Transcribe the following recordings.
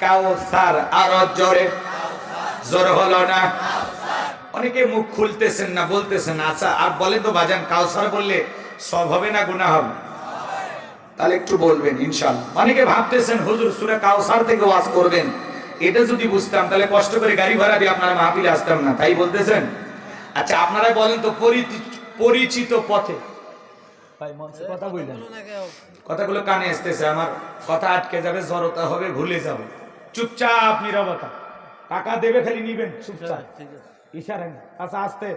কাউসার আরও জোরে। জোর হলো না। অনেকে মুখ খুলতেছেন না বলতেছেন আচ্ছা আর বলে তো বাজান কাউসার বললে সব হবে না গুনাহ হবে? তাহলে একটু বলবেন ইনশাল্লাহ অনেকে ভাবতেছেন হুজুর সুরে কাউসার থেকে ওয়াজ করবেন। এটা যদি বুঝতাম তাহলে কষ্ট করে গাড়ি ভাড়া দিয়ে আপনারা মাহফিলে আসতাম না তাই বলতেছেন? আচ্ছা আপনারা বলেন তো পরিচিত- পথে। কথাগুলো কানে আসতেছে আমার কথা আটকে যাবে জড়তা হবে ভুলে যাবে। চুপচাপ নিরবতা। টাকা দেবে খালি নিবেন চুপচাপ। ইশারা আচ্ছা আসতে।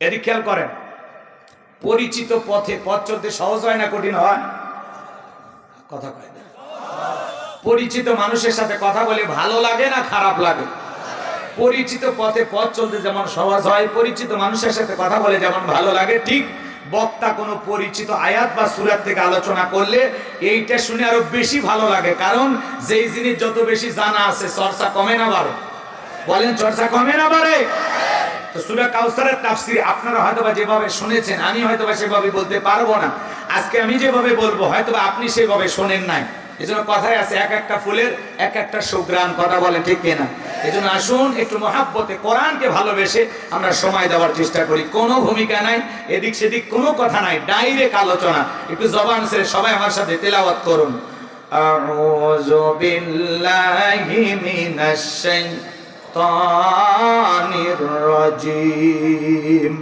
এদিক খেয়াল করেন পরিচিত পথে পথ চলতে সহজ হয় না কঠিন হয়? কথা কয় না। পরিচিত মানুষের সাথে কথা বলে ভালো লাগে না খারাপ লাগে? পরিচিত পথে পথ চলতে যেমন সহজ হয় পরিচিত মানুষের সাথে কথা বলে যেমন ভালো লাগে ঠিক বক্তা কোনো পরিচিত আয়াত বা সুরাত থেকে আলোচনা করলে এইটা শুনে আরও বেশি ভালো লাগে। কারণ যেই জিনিস যত বেশি জানা আছে, চর্চা কমে না বাড়ে বলেন, চর্চা কমে না বাড়ে তো সূরা কাউসারের আপনারা হয়তোবা যেভাবে শুনেছেন, আমি হয়তোবা সেভাবে বলতে পারব না। আজকে আমি যেভাবে বলব, হয়তোবা আপনি সেভাবে শোনেন নাই। এজন্য কথায় আছে এক একটা ফুলের এক একটা সুগ্রাম কথা বলেন ঠিক কিনা এজন্য আসুন একটু মহাব্বতে কোরআনকে ভালোবেসে আমরা সময় দেওয়ার চেষ্টা করি কোনো ভূমিকা নাই এদিক সেদিক কোনো কথা নাই ডাইরেক্ট আলোচনা একটু জবান ছেড়ে সবাই আমার সাথে তেলাওয়াত করুন أعوذ بالله من الشيطان الرجيم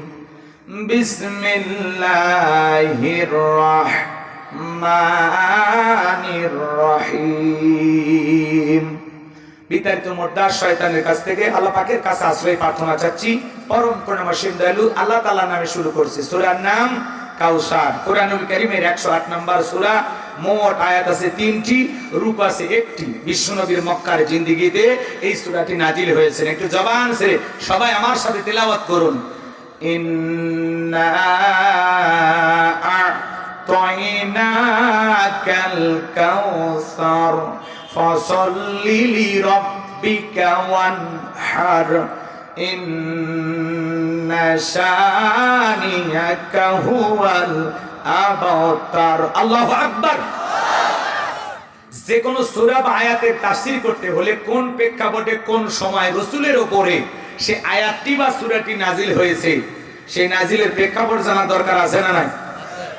بسم الله الرحمن الرحيم বিতাড়িত মোর্দার শয়তানের কাছ থেকে আল্লাহ পাকের কাছে আশ্রয় প্রার্থনা চাচ্ছি। পরম করুণাময় দয়ালু আল্লাহ তাআলা নামে শুরু করছি। সূরার নাম কাউসার। কোরআনুল কারীমের 108 নম্বর সূরা। মোট আয়াত আছে তিনটি, রূপ আছে একটি। বিশ্বনবীর মক্কার জিন্দেগিতে এই সূরাটি নাজিল হয়েছে। একটু জবান সে সবাই আমার সাথে তেলাওয়াত করুন। ইন্না আ'তাইনাকাল কাউসার ফসল্লি লিরাব্বিকা ওয়ানহার ইন্না শানিয়াকা হুয়াল আবতার আল্লাহু আকবার। যে কোনো সূরা বা আয়াতের তাফসীর করতে হলে কোন প্রেক্ষাপটে কোন সময় রসুলের ওপরে সে আয়াতটি বা সূরাটি নাজিল হয়েছে, সেই নাজিলের প্রেক্ষাপট জানা দরকার আছে না নাই?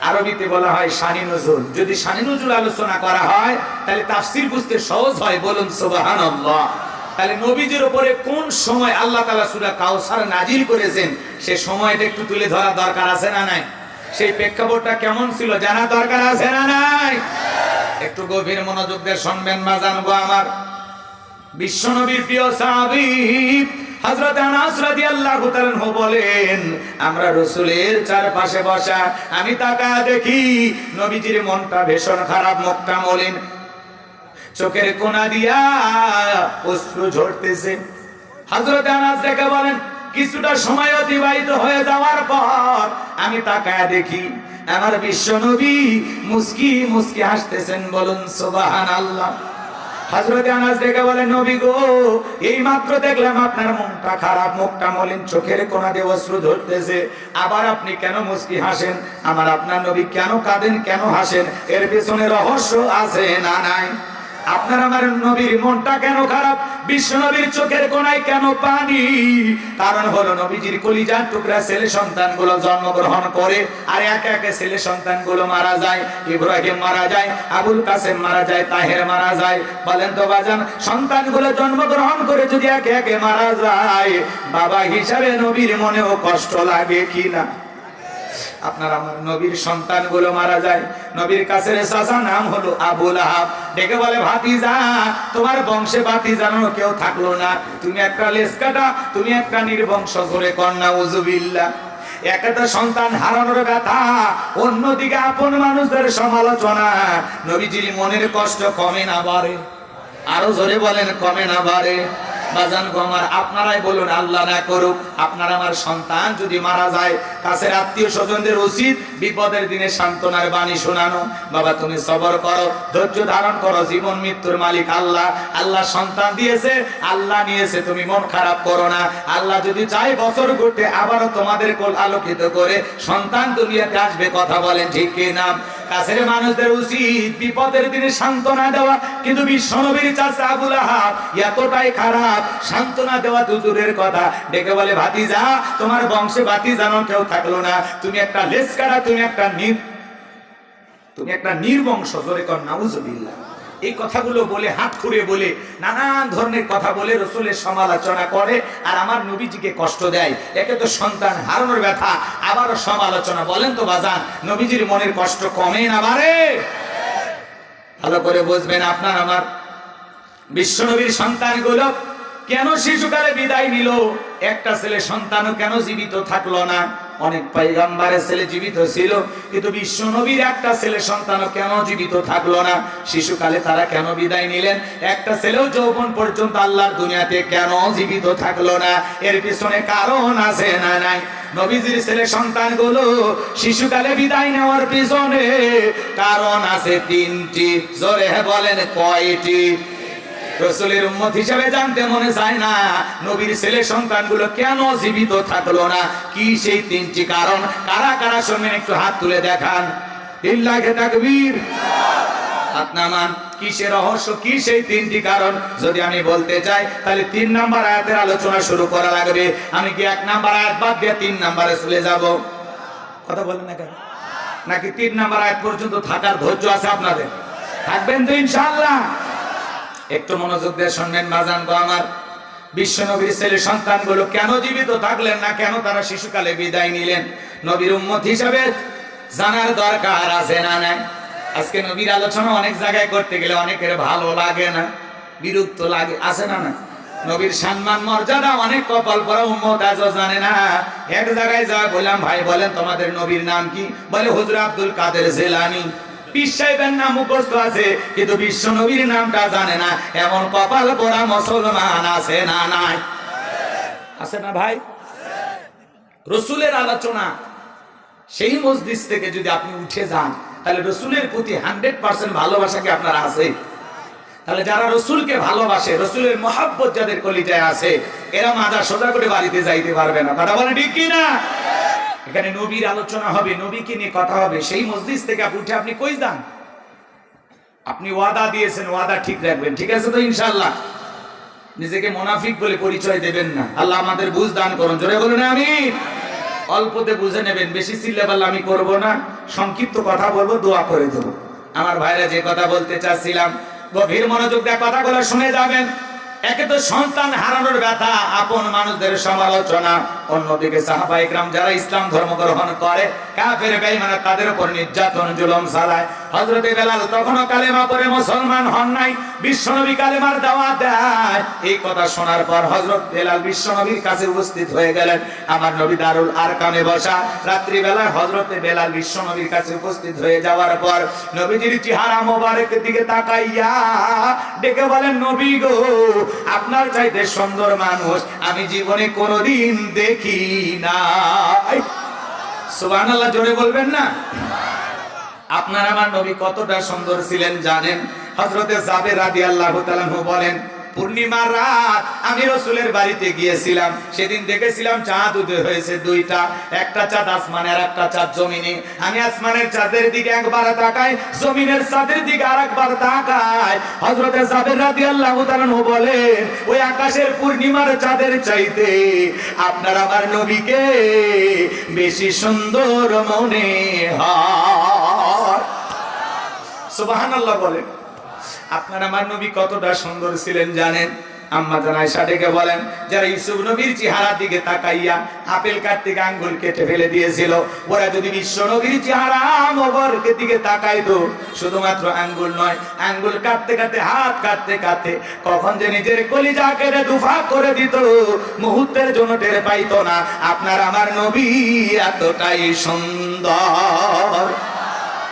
আরবিতে বলা হয় শানি নজুল যদি শানি নজুল আলোচনা করা হয়, তাহলে তাফসীর বুঝতে সহজ হয় বলুন সুবহানাল্লাহ। তাহলে নবীজির ওপরে কোন সময় আল্লাহ তাআলা সূরা কাউসার নাজিল করেছেন, সে সময়টা একটু তুলে ধরা দরকার আছে না নাই? সেই প্রেক্ষাপটটা কেমন ছিল জানা দরকার আছে না নাই? একটু গভীর মনোযোগ দিয়ে শুনবেন, মা জানব আমার। বিশ্বনবীর প্রিয় সাহাবী আনাস তাআলা বলেন, আমরা চারপাশে বসা, আমি দেখি নবীজির মনটা ভীষণ খারাপ, মুখটা মলিন। চোখের কোনা দিয়া অশ্রু ঝরতেছে। হযরত আনাস ডেকে বলেন, কিছুটা সময় অতিবাহিত হয়ে যাওয়ার পর আমি তাকায় দেখি আমার বিশ্ব নবী মুস্কি মুস্কি হাসতেছেন বলুন, সুবহানাল্লাহ। হযরত আনাস ডেকে বলে, নবী গো, এই মাত্র দেখলাম আপনার মনটা খারাপ, মুখটা মলিন, চোখের কোনা দিয়ে অশ্রু ধরতেছে। আবার আপনি কেন মুস্কি হাসেন? আমার আপনার নবী কেন কাঁদেন, কেন হাসেন? এর পেছনে রহস্য আছে না নাই? আপনার আমার নবীর মনটা কেন খারাপ? বিশ্ব নবীর চোখের কোনায় কেন পানি? কারণ হলো নবীজির কলিজার টুকরা ছেলে সন্তানগুলো জন্মগ্রহণ করে, আর একে একে ছেলে সন্তানগুলো মারা যায়, ইব্রাহিম মারা যায়, আবুল কাসেম মারা যায়, তাহের মারা যায়। বলেন তো বাজান, সন্তানগুলো জন্মগ্রহণ করে যদি একে একে মারা যায়, বাবা হিসাবে নবীর মনেও কষ্ট লাগে কি না? আপনার নবীর মারা যায়। নবীর কাছে চাচা নাম হলো আবুল আহাব ডেকে বলে তোমার বংশে কেউ থাকল না। তুমি একটা তুমি একটা নির্বংশ করে কন্যা উজুবিল্লা একটা সন্তান হারানোর ব্যথা, অন্যদিকে আপন মানুষদের সমালোচনা। নবীজির মনের কষ্ট কমে না বাড়ে। আরও জোরে বলেন, কমে না বাড়ে। বাজান আপনারাই বলুন, আল্লাহ না করুক, আপনার আমার সন্তান যদি মারা যায়, কাছের আত্মীয় স্বজনদের উচিত বিপদের দিনে সান্ত্বনার বাণী শোনানো। বাবা, তুমি সবর করো, ধৈর্য ধারণ করো, জীবন মৃত্যুর মালিক আল্লাহ। আল্লাহ সন্তান দিয়েছে, আল্লাহ নিয়েছে, তুমি মন খারাপ করো না। আল্লাহ যদি চাই বছর ঘুরতে, আবারও তোমাদের কোল আলোকিত করে সন্তান দুনিয়াতে আসবে, কথা বলেন ঠিক কি না কাছের মানুষদের উচিত বিপদের দিনে সান্ত্বনা দেওয়া। কিন্তু বিশ্বনবীর চাচা আবুল আহাব এতটাই খারাপ, সান্ত্বনা দেওয়া তো দূরের কথা। ডেকে বলে, ভাতিজা, তোমার বংশে ভাতি জানো কেউ থাকল না। তুমি একটা লেস কাটা তুমি একটা নির তুমি একটা নির্বংশ, জোরে কর, নাউজুবিল্লাহ। এই কথাগুলো বলে, হাত খুঁড়ে বলে, নানান ধরনের কথা বলে রসুলের সমালোচনা করে আর আমার নবীজিকে কষ্ট দেয়। একে তো সন্তান হারানোর ব্যথা, আবারও সমালোচনা। বলেন তো বাজান, নবীজির মনের কষ্ট কমে না বারে ভালো করে বুঝবেন আপনার আমার বিশ্বনবীর সন্তানগুলো কেন শিশুকালে বিদায় নিল? একটা ছেলে সন্তানও কেন জীবিত থাকল না? অনেক পাইগাম্বারের ছেলে জীবিত ছিল, কিন্তু বিশ্বনবীর একটা ছেলে সন্তানও কেন জীবিত থাকল না? শিশুকালে তারা কেন বিদায় নিলেন? একটা ছেলেও যৌবন পর্যন্ত আল্লাহর দুনিয়াতে কেন জীবিত থাকল না? এর পিছনে কারণ আছে না নাই? নবীজির ছেলে সন্তান সন্তানগুলো শিশুকালে বিদায় নেওয়ার পিছনে কারণ আছে তিনটি। জোরে বলেন কয়টি? রসুলের উম্মত হিসেবে জানতে মনে চায় না, নবীর ছেলে সন্তানগুলো কেন জীবিত থাকল না? কি সেই তিনটি কারণ? কারা কারা শুনবেন? একটু হাত তুলে দেখান। ইল্লাহে তাকবীর। কিসের রহস্য? কি সেই তিনটি কারণ? যদি আমি বলতে চাই, তাহলে তিন নাম্বার আয়াতের আলোচনা শুরু করা লাগবে। আমি কি এক নাম্বার আয়াত বাদ দিয়ে তিন নাম্বারে চলে যাব? কথা বলেন না কেন? নাকি তিন নাম্বার আয়াত পর্যন্ত থাকার ধৈর্য আছে আপনাদের? থাকবেন তো ইনশাআল্লাহ। একটু মনোযোগ দিয়ে শুনবেন বাজান গো আমার। বিশ্ব নবীর ছেলে সন্তানগুলো কেন জীবিত থাকলেন না? কেন তারা শিশুকালে বিদায় নিলেন? নবীর উম্মত হিসাবে জানার দরকার আছে না নাই? আজকে নবীর আলোচনা অনেক জায়গায় করতে গেলে অনেকের ভালো লাগে না, বিরক্ত লাগে, আছে না না নবীর সম্মান, মর্যাদা অনেক কপাল পরা উম্মত আজও জানে না। এক জায়গায় যা বললাম, ভাই, বলেন তোমাদের নবীর নাম কি? বলে, হুজুর আব্দুল কাদের জেলানি। পীর সাহেবের নাম মুখস্থ আছে, কিন্তু বিশ্ব নবীর নামটা জানে না। এমন কপাল মুসলমান আছে না নাই? আছে না ভাই? রসুলের আলোচনা সেই মসজিদ থেকে যদি আপনি উঠে যান, তাহলে রসুলের প্রতি হান্ড্রেড পার্সেন্ট ভালোবাসা কি আপনার আছে? তাহলে যারা রসুলকে ভালোবাসে, রসুলের মহাব্বত যাদের কলিজায় আছে, এরা মাজা সোজা করে বাড়িতে যাইতে পারবে না। কথা বলে ঠিক কি না এখানে নবীর আলোচনা হবে, নবীকে নিয়ে কথা হবে। সেই মসজিদ থেকে আপনি উঠে আপনি কই যান? আপনি ওয়াদা দিয়েছেন, ওয়াদা ঠিক রাখবেন। ঠিক আছে তো ইনশাল্লাহ নিজেকে মোনাফিক বলে পরিচয় দেবেন না। আল্লাহ আমাদের বুঝ দান করুন। জোরে বলুন আমি অল্পতে বুঝে নেবেন, বেশি চিল্লে পারলে আমি করব না। সংক্ষিপ্ত কথা বলব, দোয়া করে দেবো। আমার ভাইরা যে কথা বলতে চাচ্ছিলাম, গভীর মনোযোগ দিয়ে কথাগুলো শুনে যাবেন। একে তো সন্তান হারানোর ব্যথা, আপন মানুষদের সমালোচনা। অন্যদিকে সাহাবাহিক রাম যারা ইসলাম ধর্ম গ্রহণ করে কাফের বেঈমানা তাদের উপর নির্যাতন, জুলুম চালায়। হযরতে বেলাল তখনও কালেমা পড়ে মুসলমান হন নাই, বিশ্বনবী কালেমার দাওয়াত দেয়। এই কথা শোনার পর হযরত বেলাল বিশ্বনবীর কাছে উপস্থিত হয়ে গেলেন। আমার নবী দারুল আরকামে বসা। রাত্রি বেলায় হযরতে বেলাল বিশ্বনবীর কাছে উপস্থিত হয়ে যাওয়ার পর নবীজির চেহারা মোবারকের দিকে তাকাইয়া ডেকে বলেন, নবী গো, আপনার চাইতে সুন্দর মানুষ আমি জীবনে কোনোদিন দেখি নাই সুবহানাল্লাহ, জোরে বলবেন না? আপনার আমার নবী কতটা সুন্দর ছিলেন জানেন? হজরতে জাবের রাদিয়াল্লাহু আল্লাহ বলেন পূর্ণিমার রাত। আমি রসুলের বাড়িতে গিয়েছিলাম। সেদিন দেখেছিলাম চাঁদ উদয় হয়েছে দুইটা। একটা চাঁদ আসমানে আর একটা চাঁদ জমিনে। আমি আসমানের চাঁদের দিকে একবার তাকাই, জমিনের চাঁদের দিকে আর একবার তাকাই হজরতে সাবের রাদি আল্লাহ বলেন, ওই আকাশের পূর্ণিমার চাঁদের চাইতে আপনার আমার নবীকে বেশি সুন্দর মনে হয়। সুবহানাল্লাহ বলেন। আপনার আমার নবী কতটা সুন্দর ছিলেন জানেন? আম্মা বলেন, যারা ইউসুফ নবীর দিকে তাকাইয়া আপেল গিয়ে আঙ্গুল কেটে ফেলে দিয়েছিল, ওরা যদি বিশ্ব নবীর চেহারা মোবারকের দিকে তাকাইতো, শুধুমাত্র আঙ্গুল নয়, আঙ্গুল কাটতে কাটতে, হাত কাটতে কাটতে, কখন যে নিজের কলিজা কেটে দুফা করে দিত, মুহূর্তের জন্য টের পাইতো না, আপনার আমার নবী এতটাই সুন্দর।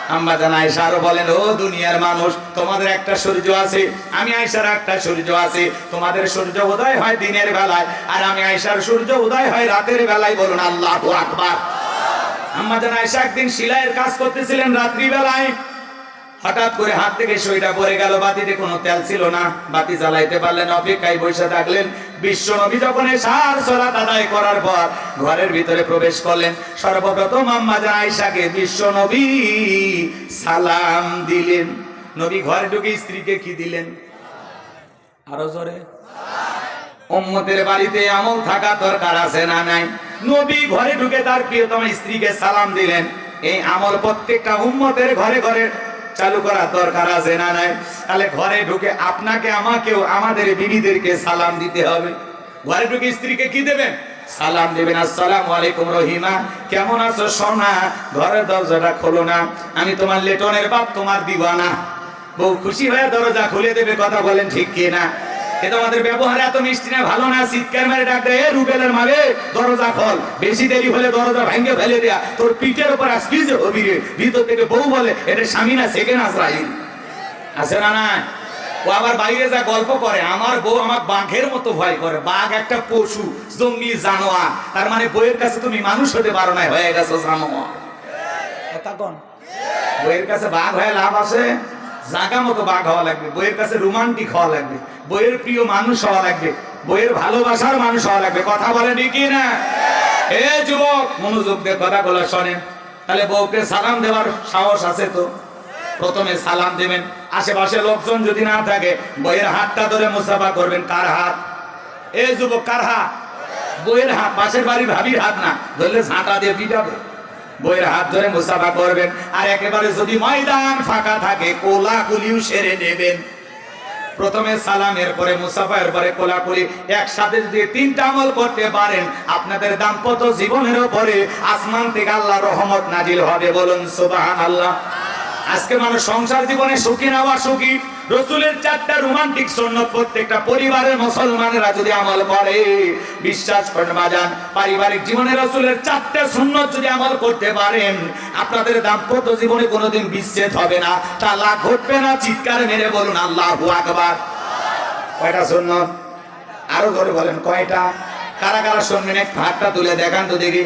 আম্মা জান আয়েশা আরও বলেন, ও দুনিয়ার মানুষ, তোমাদের একটা সূর্য আছে, আমি আয়েশার একটা সূর্য আছে, তোমাদের সূর্য উদয় হয় দিনের বেলায়, আর আমি আয়েশার সূর্য উদয় হয় রাতের বেলায়। বলুন, আল্লাহু আকবার। আম্মা জান আয়েশা একদিন সিলাইয়ের কাজ করতেছিলেন রাত্রি বেলায় হঠাৎ করে হাত থেকে সইটা পড়ে গেল, বাতিতে কোনো তেল ছিল না, বাতি জ্বালাইতে পারলেন, অপেক্ষায় বসে থাকলেন। বিশ্ব নবী যখন সার সলাত আদায় করার পর ঘরের ভিতরে প্রবেশ করলেন, সর্বপ্রথম আম্মা আয়েশাকে বিশ্ব নবী সালাম দিলেন। নবী ঘরে ঢুকে স্ত্রীকে কি দিলেন? আরও জোরে। উম্মতের বাড়িতে আমল থাকা দরকার আছে না নাই? নবী ঘরে ঢুকে তার প্রিয়তম স্ত্রীকে সালাম দিলেন। এই আমল প্রত্যেকটা উম্মতের ঘরে ঘরে চালু করার দরকার আছে না নাই? তাহলে ঘরে ঢুকে আপনাকে, আমাকেও, আমাদের বিবিদেরকে সালাম দিতে হবে। ঘরে ঢুকে স্ত্রীকে কি দেবেন? সালাম দেবেন। আসসালাম আলাইকুম রহিমা, কেমন আছো সোনা? ঘরের দরজাটা খোলো না। আমি তোমার লেটনের বাপ তোমার দিবানা। বউ খুশি হয়ে দরজা খুলে দেবে, কথা বলেন ঠিক কিনা? না আমাদের ব্যবহার এত মিষ্টি না ভালো না? চিৎকার মারে ডাক দেয় রুবেলের মাগে দরজা খোল। বেশি দেরি হলে দরজা ভেঙে ফেলে দেয়া। তোর পিঠের উপর আজকে যে হবি রে ভিতর থেকে বউ বলে এটা স্বামী না সেকেন্ড আছে না না ও আবার বাইরে যা গল্প করে আমার বউ আমার বাঘের মতো ভয় করে। বাঘ একটা পশু জঙ্গলি জানোয়ার। তার মানে বইয়ের কাছে তুমি মানুষ হতে পারো না হয়ে গেছো জানোয়ার। বইয়ের কাছে বাঘ হয়ে লাভ আছে? জাগা মতো বাঘ হওয়া লাগবে, বইয়ের কাছে রোমান্টিক হওয়া লাগবে, বইয়ের প্রিয় মানুষ হওয়া লাগবে, বইয়ের ভালোবাসার মানুষ হওয়া লাগবে, কথা বলে কি না? এ যুবক, মনোযোগ দিয়ে কথাগুলো শোনেন। তাহলে বউকে সালাম দেওয়ার সাহস আছে তো? প্রথমে সালাম দেবেন। আশেপাশে লোকজন যদি না থাকে, বইয়ের হাতটা ধরে মুসাফা করবেন। কার হাত? এ যুবক, কার হাত? বইয়ের হাত, পাশের বাড়ি ভাবির হাত না। ধরলে ঝাঁটা দিয়ে পিটাবে। বইয়ের হাত ধরে মুসাফা করবেন। আর একেবারে যদি ময়দান ফাঁকা থাকে কোলা কুলিও সেরে নেবেন। প্রথমে সালামের পরে মুসাফার পরে কোলাকুলি। একসাথে যদি তিনটা আমল করতে পারেন, আপনাদের দাম্পত্য জীবনের উপরে আসমান থেকে আল্লাহ রহমত নাজিল হবে বলুন সুবাহান আল্লাহ আজকে মানুষ সংসার জীবনে সুখী না বা সুখী রসুলের চারটা রোমান্টিক সন্ন্যত প্রত্যেকটা পরিবারের মুসলমানেরা যদি আমল করে, বিশ্বাস করেন বাজান পারিবারিক জীবনে রসুলের চারটা সুন্নত যদি আমল করতে পারেন, আপনাদের দাম্পত্য জীবনে কোনোদিন বিচ্ছেদ হবে না। তালাক ঘটবে না, চিৎকার মেরে বলুন, আল্লাহ আকবার। কয়টা সুন্নত আরও ধরে বলেন, কয়টা? কারা কারা শুনবেন এক হাতটা তুলে দেখান তো দেখি।